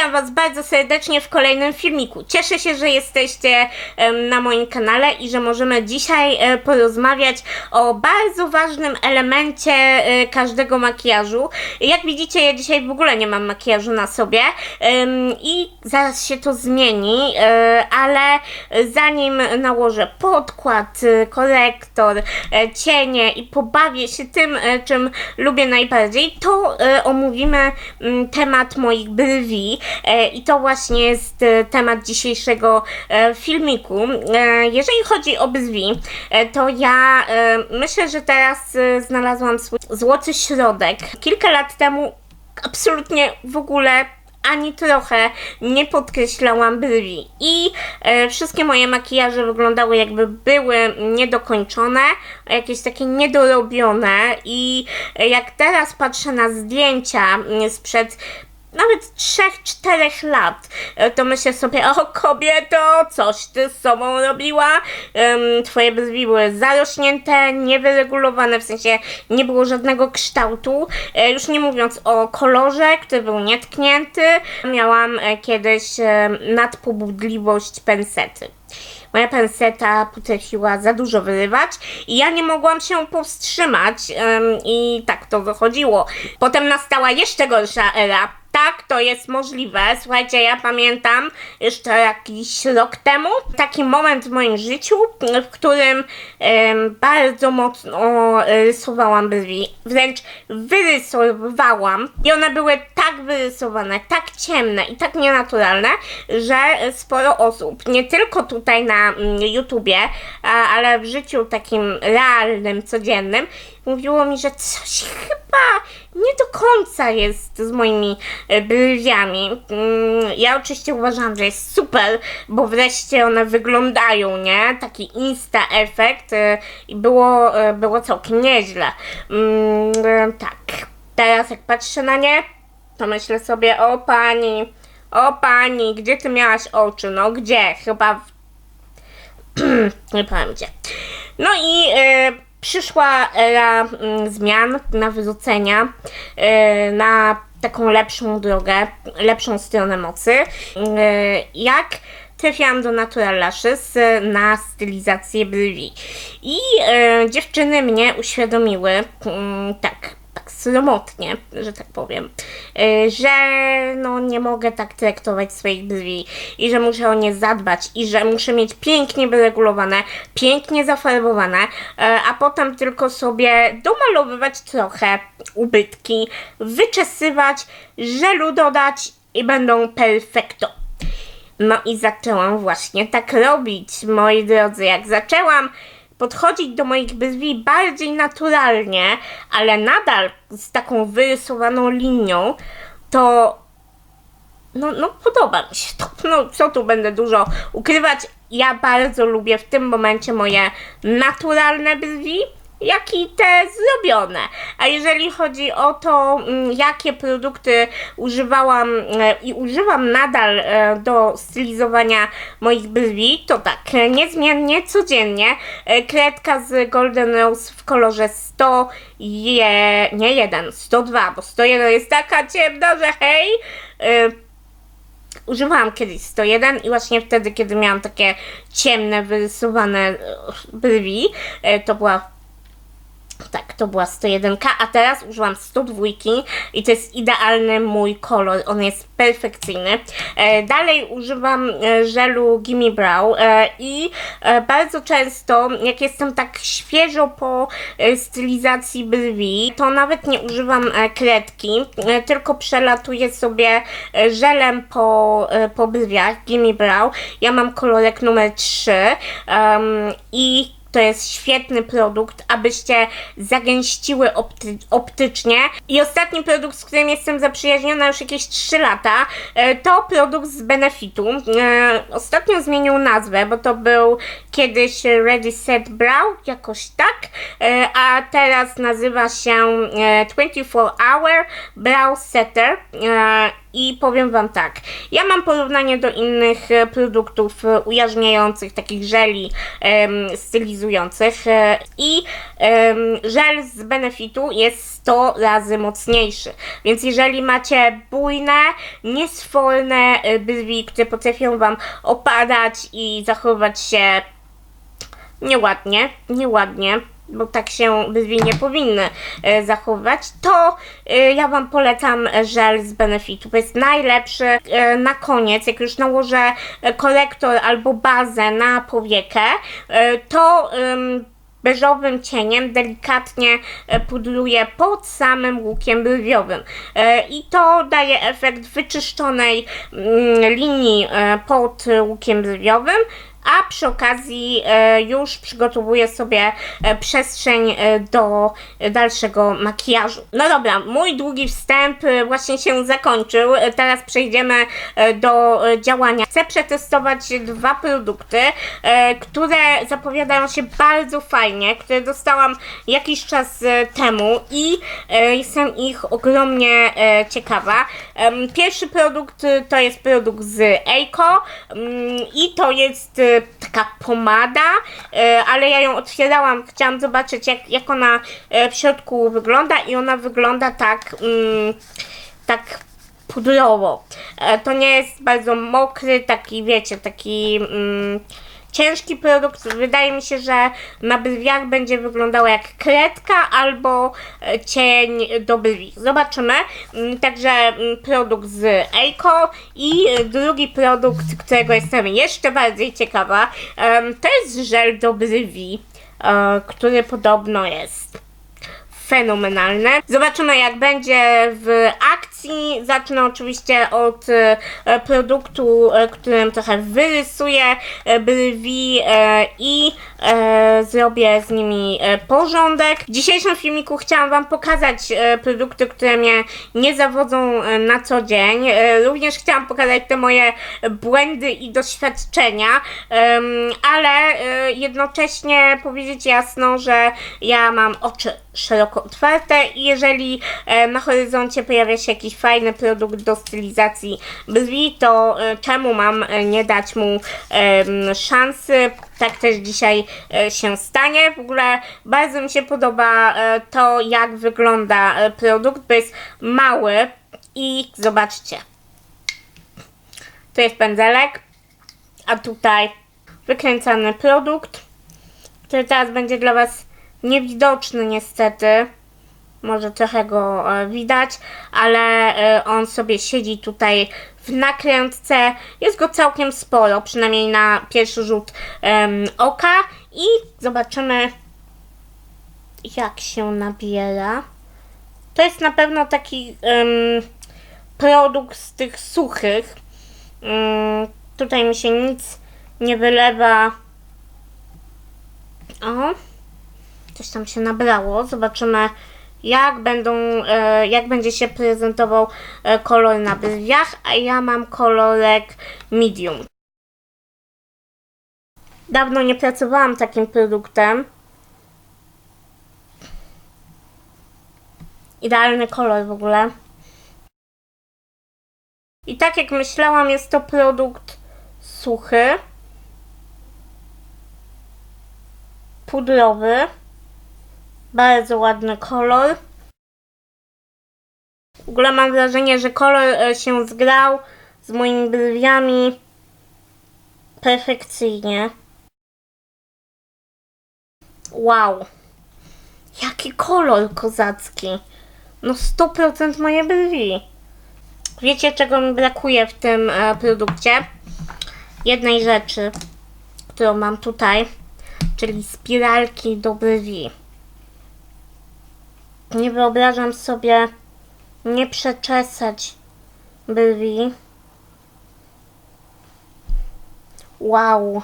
witam Was bardzo serdecznie w kolejnym filmiku. Cieszę się, że jesteście na moim kanale i że możemy dzisiaj e, porozmawiać o bardzo ważnym elemencie e, każdego makijażu. Jak widzicie, ja dzisiaj w ogóle nie mam makijażu na sobie i zaraz się to zmieni, e, ale zanim nałożę podkład, korektor, cienie i pobawię się tym, czym lubię najbardziej, to omówimy mm, temat moich brwi i to właśnie jest e, temat dzisiejszego e, filmiku. E, Jeżeli chodzi o brwi, e, to ja e, myślę, że teraz e, znalazłam swój złoty środek. Kilka lat temu absolutnie w ogóle ani trochę nie podkreślałam brwi i e, wszystkie moje makijaże wyglądały jakby były niedokończone, jakieś takie niedorobione i e, jak teraz patrzę na zdjęcia mm, sprzed nawet 3-4 lat, e, to myślę sobie, o kobieto, coś ty z sobą robiła, Em, twoje brwi były zarośnięte, niewyregulowane, w sensie nie było żadnego kształtu, E, już nie mówiąc o kolorze, który był nietknięty, miałam e, kiedyś e, nadpobudliwość pensety. Moja penseta potrafiła za dużo wyrywać i ja nie mogłam się powstrzymać em, i tak to wychodziło. Potem nastała jeszcze gorsza era. Tak, to jest możliwe. Słuchajcie, ja pamiętam jeszcze jakiś rok temu taki moment w moim życiu, w którym bardzo mocno e, rysowałam brwi. Wręcz wyrysowałam i one były tak wyrysowane, tak ciemne i tak nienaturalne, że sporo osób, nie tylko tutaj na mm, YouTubie, ale w życiu takim realnym, codziennym, mówiło mi, że coś chyba nie do końca jest z moimi e, brwiami. Mm, Ja oczywiście uważam, że jest super, bo wreszcie one wyglądają, nie? Taki insta efekt e, i było, e, było całkiem nieźle. Mm, Tak, teraz jak patrzę na nie, to myślę sobie, o pani, o pani, gdzie ty miałaś oczy? No gdzie? Chyba w nie powiem gdzie. No i przyszła era mm, zmian, na wyrzucenia, e, na taką lepszą drogę, lepszą stronę mocy. E, jak trafiłam do Natural Lashes e, na stylizację brwi. I dziewczyny mnie uświadomiły, mm, tak, tak że tak powiem, y, że no nie mogę tak traktować swoich brwi i że muszę o nie zadbać i że muszę mieć pięknie wyregulowane, pięknie zafarbowane, y, a potem tylko sobie domalowywać trochę ubytki, wyczesywać, żelu dodać i będą perfekto. No i zaczęłam właśnie tak robić, moi drodzy. Jak zaczęłam podchodzić do moich brwi bardziej naturalnie, ale nadal z taką wyrysowaną linią, to no, no podoba mi się to. No co tu będę dużo ukrywać. Ja bardzo lubię w tym momencie moje naturalne brwi, jak i te zrobione. A jeżeli chodzi o to, mm, jakie produkty używałam e, i używam nadal e, do stylizowania moich brwi, to tak, e, niezmiennie, codziennie kredka z Golden Rose w kolorze 100, je, nie 1, 102, bo 101 jest taka ciemna, że hej! używałam kiedyś 101 i właśnie wtedy, kiedy miałam takie ciemne, wyrysowane brwi, to była tak, to była 101, a teraz użyłam 102 i to jest idealny mój kolor, on jest perfekcyjny. E, dalej używam e, żelu Gimme Brow e, i bardzo często, jak jestem tak świeżo po stylizacji brwi, to nawet nie używam kredki, tylko przelatuję sobie żelem po, po brwiach Gimme Brow. Ja mam kolorek numer 3 em, i to jest świetny produkt, abyście zagęściły opty- optycznie. I ostatni produkt, z którym jestem zaprzyjaźniona już jakieś 3 lata, e, to produkt z Benefitu. E, Ostatnio zmienił nazwę, bo to był kiedyś Ready Set Brow, jakoś tak, e, a teraz nazywa się e, 24 Hour Brow Setter. I powiem Wam tak. Ja mam porównanie do innych e, produktów e, ujarzmiających, takich żeli em, stylizujących e, i em, żel z Benefitu jest 100 razy mocniejszy. Więc jeżeli macie bujne, niesforne e, brwi, które potrafią Wam opadać i zachowywać się nieładnie, nieładnie, bo tak się brwi nie powinny e, zachowywać, to e, ja Wam polecam żel z Benefitu. To jest najlepszy e, na koniec, jak już nałożę e, korektor albo bazę na powiekę, e, to beżowym cieniem delikatnie e, pudruję pod samym łukiem brwiowym. E, I to daje efekt wyczyszczonej mm, linii e, pod łukiem brwiowym. A przy okazji e, już przygotowuję sobie e, przestrzeń e, do dalszego makijażu. No dobra, mój długi wstęp właśnie się zakończył. Teraz przejdziemy do działania. Chcę przetestować dwa produkty, które zapowiadają się bardzo fajnie, które dostałam jakiś czas temu i jestem ich ogromnie ciekawa. Pierwszy produkt to jest produkt z Eiko mm, i to jest taka pomada, e, ale ja ją otwierałam, chciałam zobaczyć jak, jak ona e, w środku wygląda i ona wygląda tak, mm, tak pudrowo. E, To nie jest bardzo mokry, taki wiecie, taki mm, ciężki produkt. Wydaje mi się, że na brwiach będzie wyglądał jak kredka albo e, cień do brwi. Zobaczymy. Mm, Także mm, produkt z Eiko i e, drugi produkt, którego jestem jeszcze bardziej ciekawa, to jest żel do brwi, e, który podobno jest fenomenalne. Zobaczymy jak będzie w akcji. Zacznę oczywiście od e, produktu, e, którym trochę wyrysuję e, brwi i zrobię z nimi porządek. W dzisiejszym filmiku chciałam Wam pokazać produkty, które mnie nie zawodzą na co dzień. Również chciałam pokazać te moje błędy i doświadczenia, ale jednocześnie powiedzieć jasno, że ja mam oczy szeroko otwarte i jeżeli e, na horyzoncie pojawia się jakiś fajny produkt do stylizacji brwi, to e, czemu mam e, nie dać mu szansy? Tak też dzisiaj się stanie. W ogóle bardzo mi się podoba to, jak wygląda produkt, bo jest mały i zobaczcie. To jest pędzelek, a tutaj wykręcany produkt, który teraz będzie dla Was niewidoczny niestety. Może trochę go e, widać, ale e, on sobie siedzi tutaj w nakrętce. Jest go całkiem sporo, przynajmniej na pierwszy rzut oka. I zobaczymy, jak się nabiera. To jest na pewno taki em, produkt z tych suchych. Mm, tutaj mi się nic nie wylewa. O, coś tam się nabrało. Zobaczymy, jak będą, e, jak będzie się prezentował e, kolor na brwiach, a ja mam kolorek medium. Dawno nie pracowałam takim produktem. Idealny kolor w ogóle. I tak jak myślałam, jest to produkt suchy, pudrowy, bardzo ładny kolor. W ogóle mam wrażenie, że kolor e, się zgrał z moimi brwiami perfekcyjnie. Wow. Jaki kolor kozacki. No 100% moje brwi. Wiecie, czego mi brakuje w tym e, produkcie? Jednej rzeczy, którą mam tutaj, czyli spiralki do brwi. Nie wyobrażam sobie nie przeczesać brwi. Wow.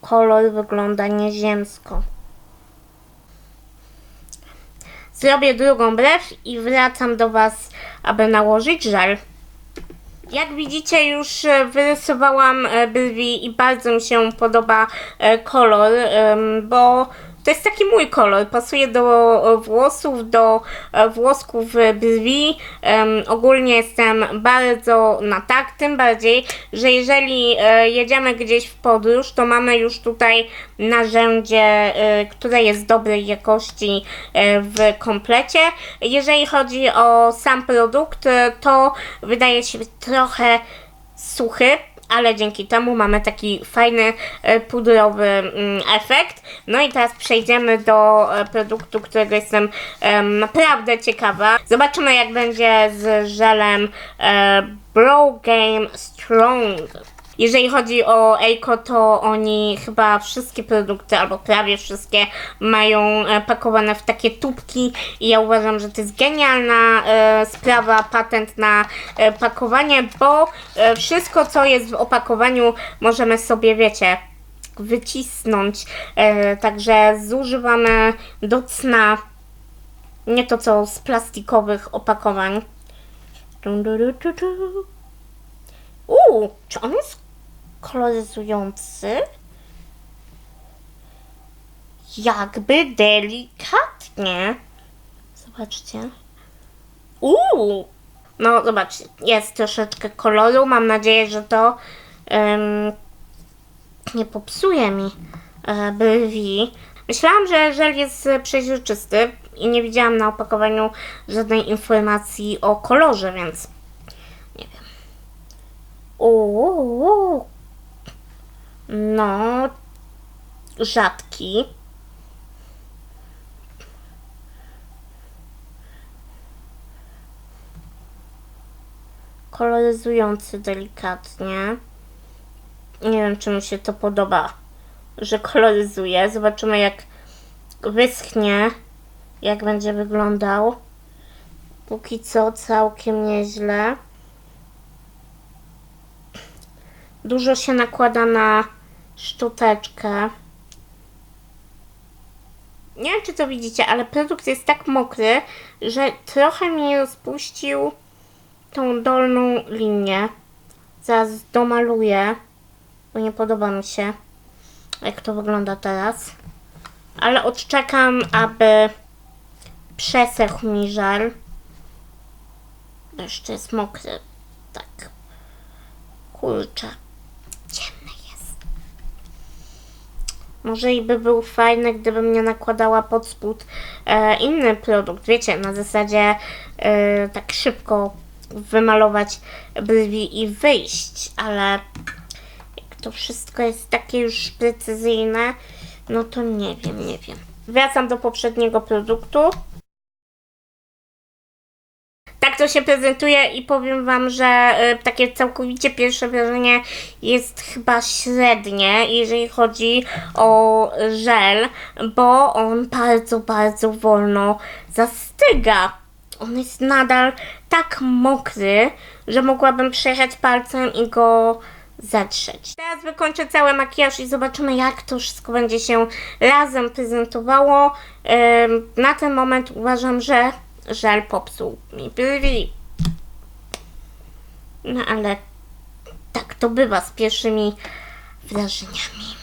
Kolor wygląda nieziemsko. Zrobię drugą brew i wracam do Was, aby nałożyć żel. Jak widzicie, już e, wyrysowałam e, brwi i bardzo mi się podoba e, kolor, bo To jest taki mój kolor, pasuje do e, włosów, do e, włosków e, brwi. Ogólnie jestem bardzo na tak, tym bardziej, że jeżeli jedziemy gdzieś w podróż, to mamy już tutaj narzędzie, które jest dobrej jakości w komplecie. Jeżeli chodzi o sam produkt, to wydaje się trochę suchy, ale dzięki temu mamy taki fajny e, pudrowy mm, efekt. No i teraz przejdziemy do e, produktu, którego jestem em, naprawdę ciekawa. Zobaczymy jak będzie z żelem e, Bro Game Strong. Jeżeli chodzi o Eiko, to oni chyba wszystkie produkty, albo prawie wszystkie, mają e, pakowane w takie tubki i ja uważam, że to jest genialna e, sprawa, patent na e, pakowanie, bo wszystko, co jest w opakowaniu, możemy sobie, wiecie, wycisnąć. Także zużywamy do cna nie to, co z plastikowych opakowań. Uuu, czy on jest koloryzujący? Jakby delikatnie. Zobaczcie. Uuu! No, zobaczcie, jest troszeczkę koloru. Mam nadzieję, że to em, nie popsuje mi e, brwi. Myślałam, że żel jest e, przeźroczysty i nie widziałam na opakowaniu żadnej informacji o kolorze, więc nie wiem. Uuu, no, rzadki. Koloryzujący delikatnie. Nie wiem, czy mi się to podoba, że koloryzuje. Zobaczymy, jak wyschnie, jak będzie wyglądał. Póki co całkiem nieźle. Dużo się nakłada na szczoteczkę. Nie wiem, czy to widzicie, ale produkt jest tak mokry, że trochę mi rozpuścił tą dolną linię. Zaraz domaluję, bo nie podoba mi się, jak to wygląda teraz. Ale odczekam, aby przesechł mi żel. Jeszcze jest mokry. Tak. Kurczę. Ciemny jest. Może i by był fajny, gdybym nie nakładała pod spód e, inny produkt. Wiecie, na zasadzie e, tak szybko wymalować brwi i wyjść, ale jak to wszystko jest takie już precyzyjne, no to nie wiem, nie wiem. Wracam do poprzedniego produktu. Tak to się prezentuje i powiem Wam, że y, takie całkowicie pierwsze wrażenie jest chyba średnie, jeżeli chodzi o żel, bo on bardzo, bardzo wolno zastyga. On jest nadal tak mokry, że mogłabym przejechać palcem i go zatrzeć. Teraz wykończę cały makijaż i zobaczymy, jak to wszystko będzie się razem prezentowało. Na ten moment uważam, że żel popsuł mi brwi. No ale tak to bywa z pierwszymi wrażeniami.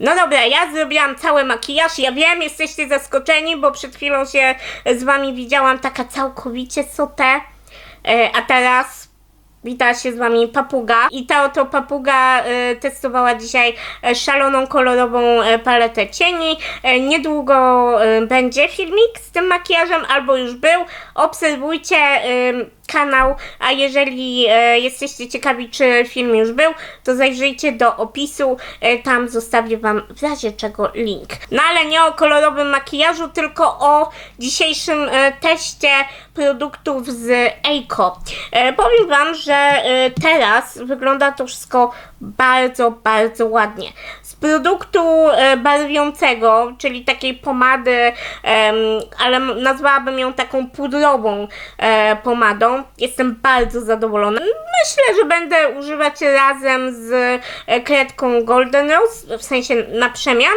No dobra, ja zrobiłam cały makijaż. Ja wiem, jesteście zaskoczeni, bo przed chwilą się z wami widziałam taka całkowicie sotę. E, A teraz wita się z wami papuga. I ta oto papuga e, testowała dzisiaj e, szaloną kolorową e, paletę cieni. Niedługo będzie filmik z tym makijażem, albo już był. Obserwujcie e, kanał, a jeżeli e, jesteście ciekawi, czy film już był, to zajrzyjcie do opisu, e, tam zostawię Wam w razie czego link. No ale nie o kolorowym makijażu, tylko o dzisiejszym e, teście produktów z Eiko. E, powiem Wam, że e, teraz wygląda to wszystko bardzo, bardzo ładnie. Z produktu e, barwiącego, czyli takiej pomady, ale nazwałabym ją taką pudrową e, pomadą, jestem bardzo zadowolona. Myślę, że będę używać razem z e, kredką Golden Rose, w sensie na przemian,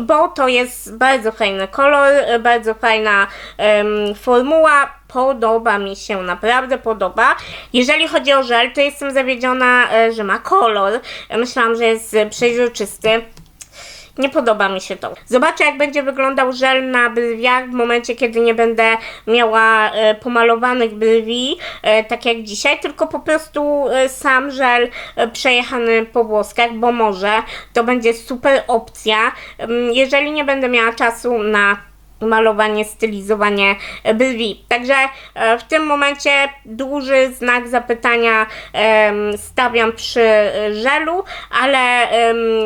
bo to jest bardzo fajny kolor, bardzo fajna formuła. Podoba mi się, naprawdę podoba. Jeżeli chodzi o żel, to jestem zawiedziona, e, że ma kolor. E, Myślałam, że jest e, przeźroczysty. Nie podoba mi się to. Zobaczę, jak będzie wyglądał żel na brwiach w momencie, kiedy nie będę miała pomalowanych brwi, tak jak dzisiaj, tylko po prostu sam żel przejechany po włoskach, bo może to będzie super opcja, jeżeli nie będę miała czasu na malowanie, stylizowanie e, brwi. Także e, w tym momencie duży znak zapytania stawiam przy e, żelu, ale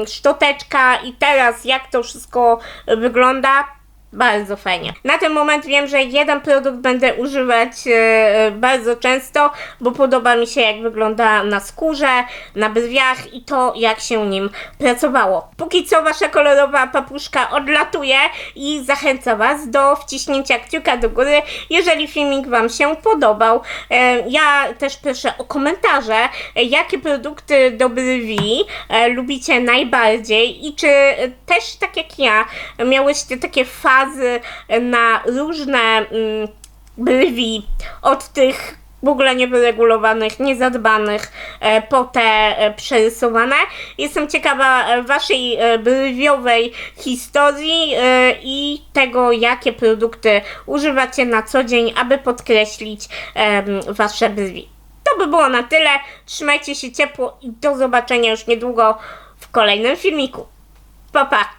szczoteczka i teraz jak to wszystko wygląda, bardzo fajnie. Na ten moment wiem, że jeden produkt będę używać e, bardzo często, bo podoba mi się jak wygląda na skórze, na brwiach i to jak się nim pracowało. Póki co wasza kolorowa papuszka odlatuje i zachęca was do wciśnięcia kciuka do góry, jeżeli filmik wam się podobał. E, ja też proszę o komentarze, e, jakie produkty do brwi e, lubicie najbardziej i czy e, też tak jak ja miałyście takie na różne mm, brwi od tych w ogóle niewyregulowanych, niezadbanych, e, po te e, przerysowane. Jestem ciekawa e, waszej brwiowej historii i tego, jakie produkty używacie na co dzień, aby podkreślić wasze brwi. To by było na tyle. Trzymajcie się ciepło i do zobaczenia już niedługo w kolejnym filmiku. Pa, pa!